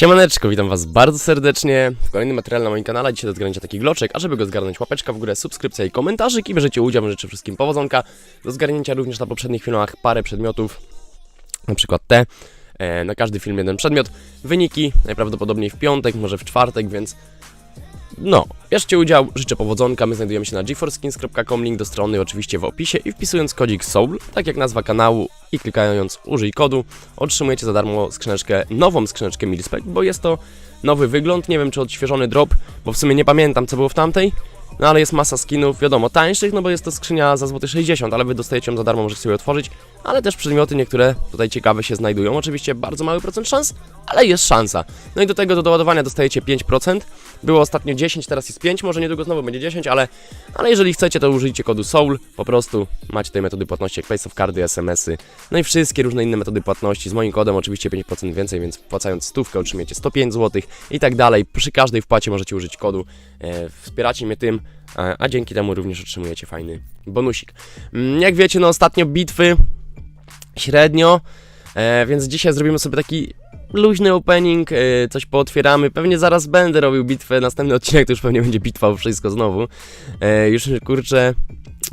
Siemaneczko, witam was bardzo serdecznie w kolejnym materiale na moim kanale. Dzisiaj do zgarnięcia taki gloczek, a żeby go zgarnąć łapeczka w górę, subskrypcja i komentarzyk i bierzecie udział, życzę wszystkim powodzonka. Do zgarnięcia również na poprzednich filmach parę przedmiotów, na przykład te. E, na każdy film jeden przedmiot. Wyniki najprawdopodobniej w piątek, może w czwartek, więc no, bierzcie udział, życzę powodzonka. My znajdujemy się na geforskins.com, link do strony oczywiście w opisie. I wpisując kodzik SOUL, tak jak nazwa kanału i klikając użyj kodu, otrzymujecie za darmo skrzyneczkę, nową skrzyneczkę Milspec, bo jest to nowy wygląd, nie wiem czy odświeżony drop, bo w sumie nie pamiętam co było w tamtej, no ale jest masa skinów, wiadomo, tańszych, no bo jest to skrzynia za złoty 60, ale wy dostajecie ją za darmo, możecie sobie otworzyć, ale też przedmioty niektóre tutaj ciekawe się znajdują, oczywiście bardzo mały procent szans, ale jest szansa. No i do tego do doładowania dostajecie 5%, było ostatnio 10, teraz jest 5, może niedługo znowu będzie 10, ale, ale jeżeli chcecie, to użyjcie kodu SOUL, po prostu macie tej metody płatności jak Place of Cardy, SMS-y, no i wszystkie różne inne metody płatności. Z moim kodem oczywiście 5% więcej, więc wpłacając stówkę otrzymiecie 105 zł i tak dalej. Przy każdej wpłacie możecie użyć kodu, e, wspieracie mnie tym, a, dzięki temu również otrzymujecie fajny bonusik. Mm, Jak wiecie, no ostatnio bitwy średnio, e, więc dzisiaj zrobimy sobie taki luźny opening, e, coś pootwieramy. Pewnie zaraz będę robił bitwę. Następny odcinek to już pewnie będzie bitwa o wszystko znowu. E, już kurczę,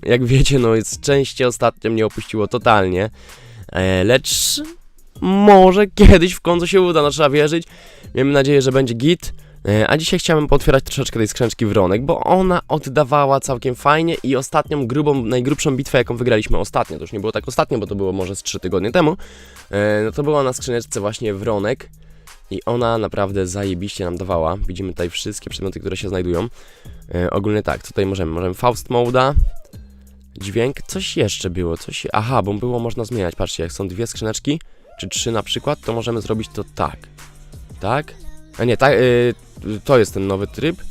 jak wiecie, no jest szczęście ostatnio mnie opuściło totalnie. Lecz może kiedyś w końcu się uda, no trzeba wierzyć. Miejmy nadzieję, że będzie git. E, A dzisiaj chciałem pootwierać troszeczkę tej skrzyneczki wronek, bo ona oddawała całkiem fajnie i ostatnią grubą, najgrubszą bitwę, jaką wygraliśmy ostatnio, to już nie było tak ostatnio, bo to było może z 3 tygodnie temu, e, no to była na skrzyneczce właśnie wronek i ona naprawdę zajebiście nam dawała. Widzimy tutaj wszystkie przedmioty, które się znajdują. E, ogólnie tak, tutaj możemy, możemy Faust Moda, dźwięk, coś jeszcze było, coś, aha, bo było można zmieniać, patrzcie, jak są dwie skrzyneczki, czy trzy na przykład, to możemy zrobić to tak, tak, a nie, tak, y, to jest ten nowy tryb.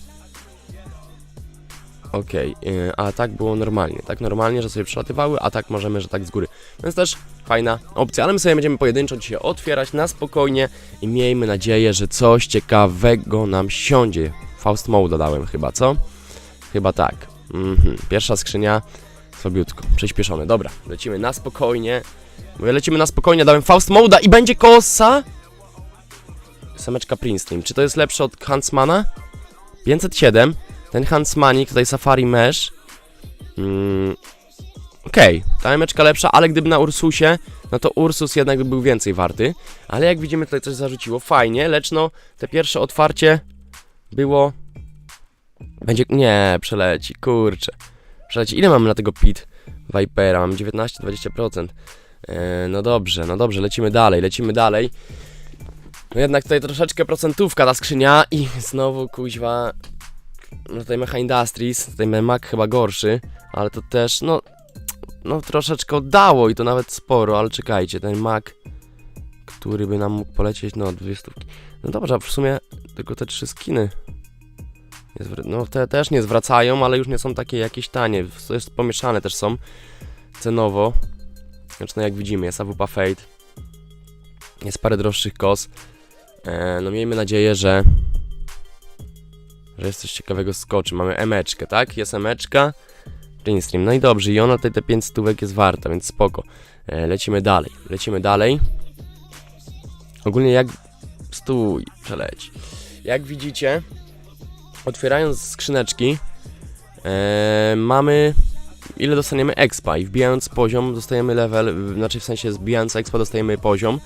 Y, a tak było normalnie, tak normalnie, że sobie przelatywały, a tak możemy, że tak z góry. Więc też fajna opcja, ale my sobie będziemy pojedynczo dzisiaj otwierać na spokojnie i miejmy nadzieję, że coś ciekawego nam siądzie. Faust Mode dałem chyba, co? Chyba tak. Mhm. Pierwsza skrzynia, słabiutko, przyspieszone. Dobra, lecimy na spokojnie. Mówię, lecimy na spokojnie, dałem Faust Moda i będzie kosa! Sameczka Princeton. Czy to jest lepsze od Huntsmana? 507. Ten Huntsmanik, tutaj Safari Mesh. Mm. Okej, ta emeczka lepsza, ale gdyby na Ursusie, no to Ursus jednak by był więcej warty. Ale jak widzimy, tutaj coś zarzuciło. Fajnie, lecz no, te pierwsze otwarcie było... Będzie... Nie, przeleci, kurczę. Przeleci. Ile mamy na tego Pit Vipera? Mam 19-20%. E, no dobrze, no dobrze, lecimy dalej, lecimy dalej. No jednak tutaj troszeczkę procentówka ta skrzynia i znowu kuźwa. No tutaj Mecha Industries, tutaj Mac chyba gorszy, ale to też, no, no troszeczkę oddało i to nawet sporo, ale czekajcie, ten Mac, który by nam mógł polecieć, no dwie stówki. No dobrze, a w sumie tylko te trzy skiny. No te też nie zwracają, ale już nie są takie jakieś tanie, to jest pomieszane też są cenowo. Znaczy no jak widzimy, jest AWP Fate, jest parę droższych kos. E, no miejmy nadzieję, że że jest coś ciekawego skoczy. Mamy emeczkę, tak? Jest emeczka. Stream. No i dobrze, i ona tutaj te 5 stówek jest warta, więc spoko. E, lecimy dalej, lecimy dalej. Ogólnie jak... Stój, przeleci. Jak widzicie, otwierając skrzyneczki, e, mamy... Ile dostaniemy expa i wbijając poziom dostajemy level, znaczy w sensie zbijając expa dostajemy poziom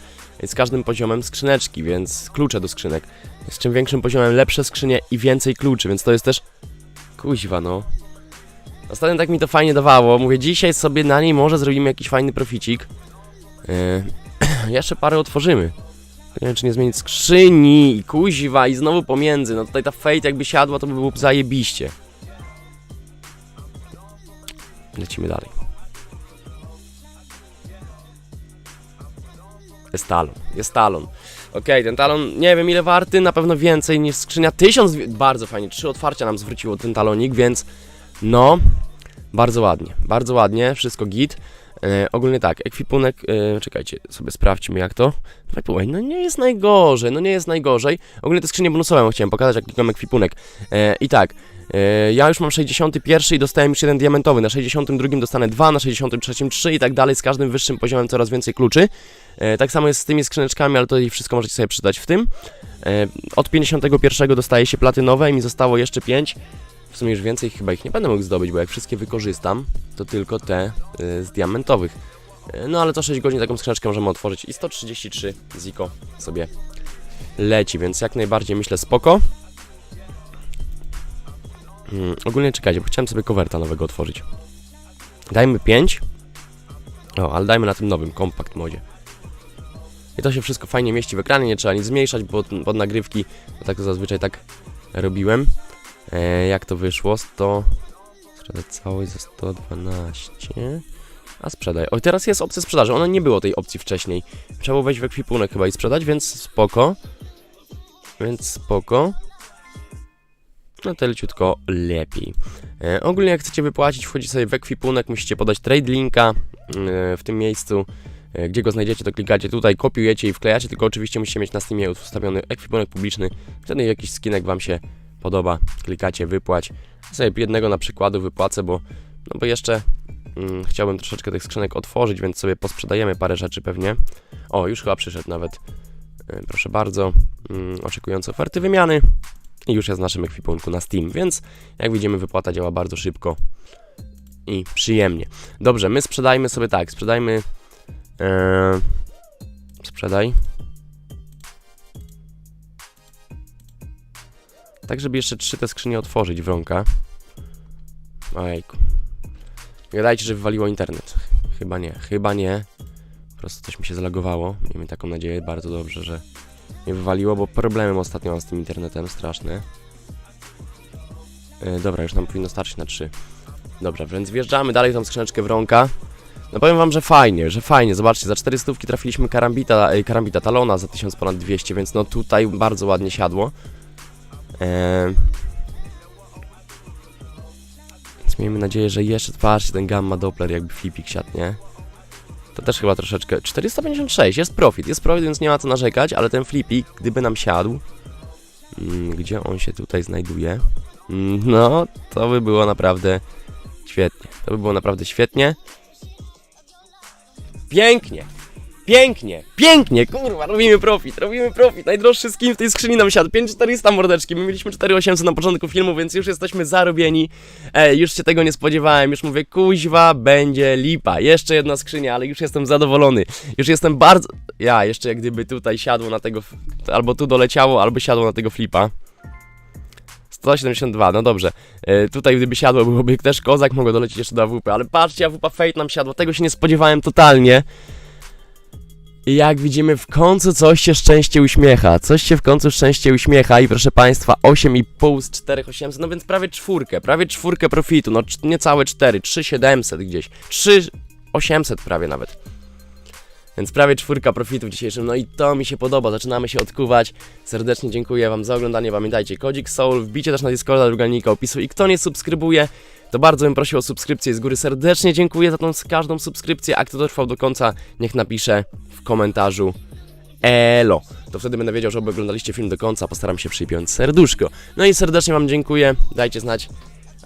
z każdym poziomem skrzyneczki, więc klucze do skrzynek. Z czym większym poziomem lepsze skrzynie i więcej kluczy, więc to jest też... Kuźwa, no. Ostatnio tak mi to fajnie dawało. Mówię, dzisiaj sobie na niej może zrobimy jakiś fajny proficik. Yy, jeszcze parę otworzymy. Nie wiem, czy nie zmienić skrzyni, kuźwa i znowu pomiędzy. No tutaj ta Fate jakby siadła, to by było zajebiście. Lecimy dalej. Jest talon, jest talon. Okej, ten talon, nie wiem ile warty, na pewno więcej niż skrzynia. Tysiąc, wi- bardzo fajnie, trzy otwarcia nam zwróciło ten talonik, więc no, bardzo ładnie, bardzo ładnie, wszystko git. E, ogólnie tak, ekwipunek, e, czekajcie, sobie sprawdźmy jak to. No nie jest najgorzej, no nie jest najgorzej. Ogólnie te skrzynie bonusowe chciałem pokazać, jak klikam ekwipunek. E, I tak, ja już mam 61 i dostałem już jeden diamentowy, na 62 dostanę 2, na 63 3 i tak dalej, z każdym wyższym poziomem coraz więcej kluczy. E, tak samo jest z tymi skrzyneczkami, ale to wszystko możecie sobie przydać w tym. E, od 51 dostaje się platynowe i mi zostało jeszcze 5. W sumie już więcej chyba ich nie będę mógł zdobyć, bo jak wszystkie wykorzystam, to tylko te z diamentowych. No ale co 6 godzin taką skrzyneczkę możemy otworzyć i 133 Ziko sobie leci, więc jak najbardziej myślę spoko. Mm, ogólnie czekajcie, bo chciałem sobie coverta nowego otworzyć. Dajmy 5. O, ale dajmy na tym nowym, kompakt modzie. I to się wszystko fajnie mieści w ekranie, nie trzeba nic zmniejszać, bo pod nagrywki, bo tak to zazwyczaj tak robiłem. E, jak to wyszło? 100. Sprzedać całość za 112. A sprzedaj. O, teraz jest opcja sprzedaży. Ona nie było tej opcji wcześniej. Trzeba było wejść w ekwipunek chyba i sprzedać, więc spoko. Więc spoko. No to leciutko lepiej. E, ogólnie jak chcecie wypłacić, wchodzicie sobie w ekwipunek, musicie podać trade linka e, w tym miejscu. E, gdzie go znajdziecie, to klikacie tutaj, kopiujecie i wklejacie, tylko oczywiście musicie mieć na Steamie ustawiony ekwipunek publiczny. Wtedy jakiś skinek Wam się podoba, klikacie wypłać. Sobie jednego na przykładu wypłacę, bo, no bo jeszcze mm, chciałbym troszeczkę tych skrzynek otworzyć, więc sobie posprzedajemy parę rzeczy pewnie. O, już chyba przyszedł nawet. E, proszę bardzo, mm, oczekujący oferty wymiany. I już jest w naszym ekwipunku na Steam, więc jak widzimy wypłata działa bardzo szybko i przyjemnie. Dobrze, my sprzedajmy sobie tak, sprzedajmy... E, sprzedaj. Tak, żeby jeszcze trzy te skrzynie otworzyć wronka. Ojejku. Gadajcie, że wywaliło internet. Chyba nie, chyba nie. Po prostu coś mi się zalagowało. Miejmy taką nadzieję, bardzo dobrze, że nie wywaliło, bo problemy ostatnio mam z tym internetem straszne. Dobra, już nam powinno starczyć na trzy. Dobra, więc wjeżdżamy dalej w tą skrzyneczkę wronka. No powiem wam, że fajnie, że fajnie. Zobaczcie, za 400 trafiliśmy karambita, e, karambita talona za 1000 ponad 200, więc no tutaj bardzo ładnie siadło. Eee... Więc miejmy nadzieję, że jeszcze, patrzcie, ten gamma Doppler jakby flipik siadł, nie? To też chyba troszeczkę, 456, jest profit, jest profit, więc nie ma co narzekać, ale ten flipik, gdyby nam siadł, mm, gdzie on się tutaj znajduje, mm, no, to by było naprawdę świetnie, to by było naprawdę świetnie. Pięknie! Pięknie, pięknie, kurwa, robimy profit, robimy profit. Najdroższy skin w tej skrzyni nam siadł, 5400 mordeczki, my mieliśmy 4800 na początku filmu, więc już jesteśmy zarobieni. Ej, już się tego nie spodziewałem, już mówię, kuźwa, będzie lipa. Jeszcze jedna skrzynia, ale już jestem zadowolony. Już jestem bardzo... Ja, jeszcze jak gdyby tutaj siadło na tego... Albo tu doleciało, albo siadło na tego flipa. 172, no dobrze. E, tutaj gdyby siadło, byłoby też kozak, mogło dolecieć jeszcze do AWP, ale patrzcie, AWP Fate nam siadło, tego się nie spodziewałem totalnie. I jak widzimy, w końcu coś się szczęście uśmiecha. Coś się w końcu szczęście uśmiecha i proszę Państwa, 8,5 z 4,800, no więc prawie czwórkę, prawie czwórkę profitu, no niecałe 4, 3,700 gdzieś, 3,800 prawie nawet. Więc prawie czwórka profitu w dzisiejszym, no i to mi się podoba, zaczynamy się odkuwać. Serdecznie dziękuję Wam za oglądanie, pamiętajcie, kodzik Soul, wbicie też na Discorda, druga linka opisu i kto nie subskrybuje, to bardzo bym prosił o subskrypcję z góry. Serdecznie dziękuję za tą każdą subskrypcję, a kto dotrwał do końca, niech napisze w komentarzu Elo. To wtedy będę wiedział, że oglądaliście film do końca, postaram się przypiąć serduszko. No i serdecznie Wam dziękuję, dajcie znać,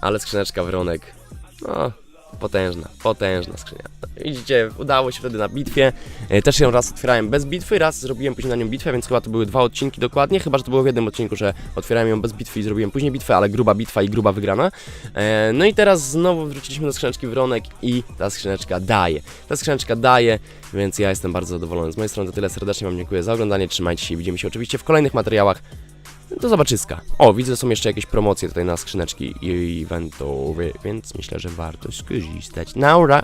ale skrzyneczka wronek, no potężna, potężna skrzynia. Widzicie, udało się wtedy na bitwie. E, Też ją raz otwierałem bez bitwy, raz zrobiłem później na nią bitwę, więc chyba to były dwa odcinki dokładnie, chyba że to było w jednym odcinku, że otwierałem ją bez bitwy i zrobiłem później bitwę, ale gruba bitwa i gruba wygrana. E, No i teraz znowu wróciliśmy do skrzyneczki Wronek i ta skrzyneczka daje. Ta skrzyneczka daje, więc ja jestem bardzo zadowolony. Z mojej strony to tyle, serdecznie Wam dziękuję za oglądanie, trzymajcie się i widzimy się oczywiście w kolejnych materiałach. Do zobaczyska. O, widzę, że są jeszcze jakieś promocje tutaj na skrzyneczki eventowe, więc myślę, że warto skorzystać. Naura!